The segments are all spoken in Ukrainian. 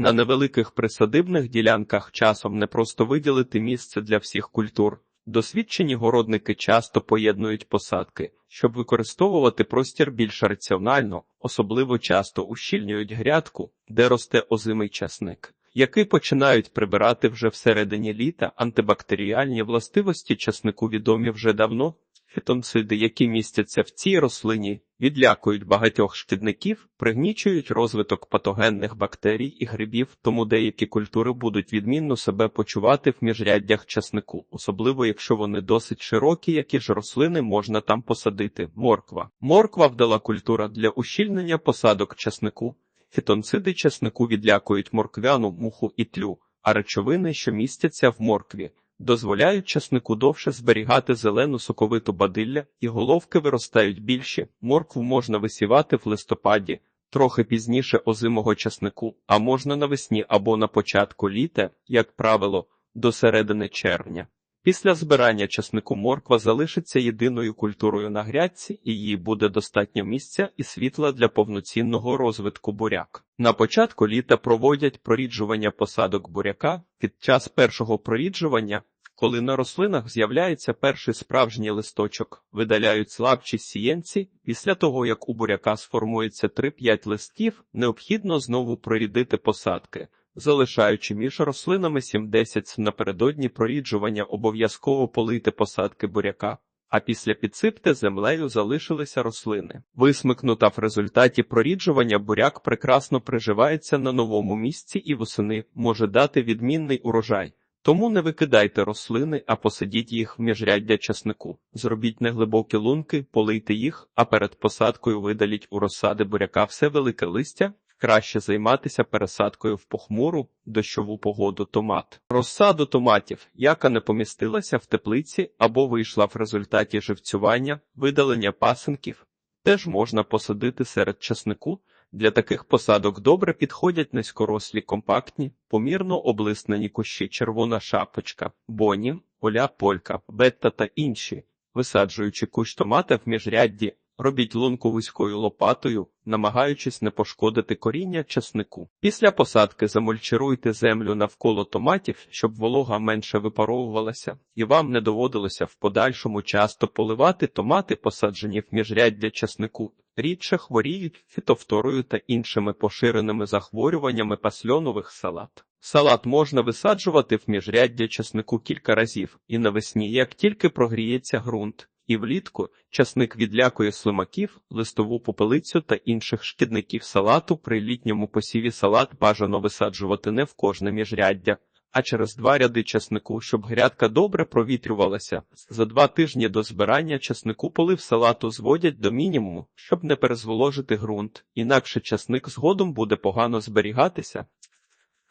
На невеликих присадибних ділянках часом не просто виділити місце для всіх культур. Досвідчені городники часто поєднують посадки, щоб використовувати простір більш раціонально, особливо часто ущільнюють грядку, де росте озимий часник, який починають прибирати вже всередині літа. Антибактеріальні властивості часнику відомі вже давно. Фітонциди, які містяться в цій рослині, відлякують багатьох шкідників, пригнічують розвиток патогенних бактерій і грибів, тому деякі культури будуть відмінно себе почувати в міжряддях часнику, особливо якщо вони досить широкі, які ж рослини можна там посадити. Морква. Морква вдала культура для ущільнення посадок часнику. Фітонциди часнику відлякують морквяну муху і тлю, а речовини, що містяться в моркві, дозволяють часнику довше зберігати зелену соковиту бадилля, і головки виростають більші. Моркву можна висівати в листопаді, трохи пізніше озимого часнику, а можна навесні або на початку літа, як правило, до середини червня. Після збирання часнику морква залишиться єдиною культурою на грядці, і їй буде достатньо місця і світла для повноцінного розвитку буряк. На початку літа проводять проріджування посадок буряка під час першого проріджування. Коли на рослинах з'являється перший справжній листочок, видаляють слабші сієнці. Після того, як у буряка сформується 3-5 листів, необхідно знову прорідити посадки залишаючи між рослинами 7-10 напередодні проріджування обов'язково полити посадки буряка, а після підсипте землею залишилися рослини. Висмикнута в результаті проріджування буряк прекрасно приживається на новому місці і восени може дати відмінний урожай. Тому не викидайте рослини, а посадіть їх в міжряддя часнику. Зробіть неглибокі лунки, полийте їх, а перед посадкою видаліть у розсади буряка все велике листя, Краще займатися пересадкою в похмуру дощову погоду томат. Розсаду томатів, яка не помістилася в теплиці або вийшла в результаті живцювання, видалення пасинків, теж можна посадити серед часнику. Для таких посадок добре підходять низькорослі компактні, помірно облиснені кущі червона шапочка, боні, оля полька, бетта та інші, висаджуючи кущ томата в міжрядді. Робіть лунку вузькою лопатою, намагаючись не пошкодити коріння часнику. Після посадки замульчируйте землю навколо томатів, щоб волога менше випаровувалася, і вам не доводилося в подальшому часто поливати томати, посаджені в міжряддя часнику. Рідше хворіють фітовторою та іншими поширеними захворюваннями пасльонових салат. Салат можна висаджувати в міжряддя часнику кілька разів, і навесні, як тільки прогріється ґрунт. І влітку часник відлякує слимаків, листову попелицю та інших шкідників салату. При літньому посіві салат бажано висаджувати не в кожне міжряддя, а через два ряди часнику, щоб грядка добре провітрювалася. За два тижні до збирання часнику полив салату зводять до мінімуму, щоб не перезволожити ґрунт, інакше часник згодом буде погано зберігатися.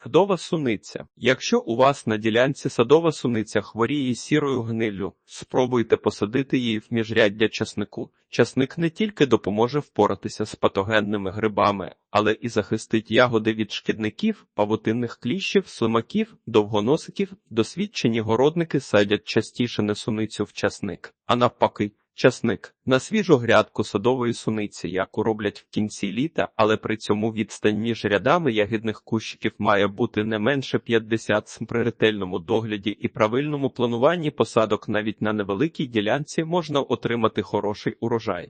Садова суниця. Якщо у вас на ділянці садова суниця хворіє сірою гниллю, спробуйте посадити її в міжряддя часнику. Часник не тільки допоможе впоратися з патогенними грибами, але і захистить ягоди від шкідників, павутинних кліщів, слимаків, довгоносиків. Досвідчені городники садять частіше не суницю в часник, а навпаки. Часник на свіжу грядку садової суниці, яку роблять в кінці літа, але при цьому відстань між рядами ягідних кущиків має бути не менше 50 см. при ретельному догляді і правильному плануванні посадок навіть на невеликій ділянці можна отримати хороший урожай.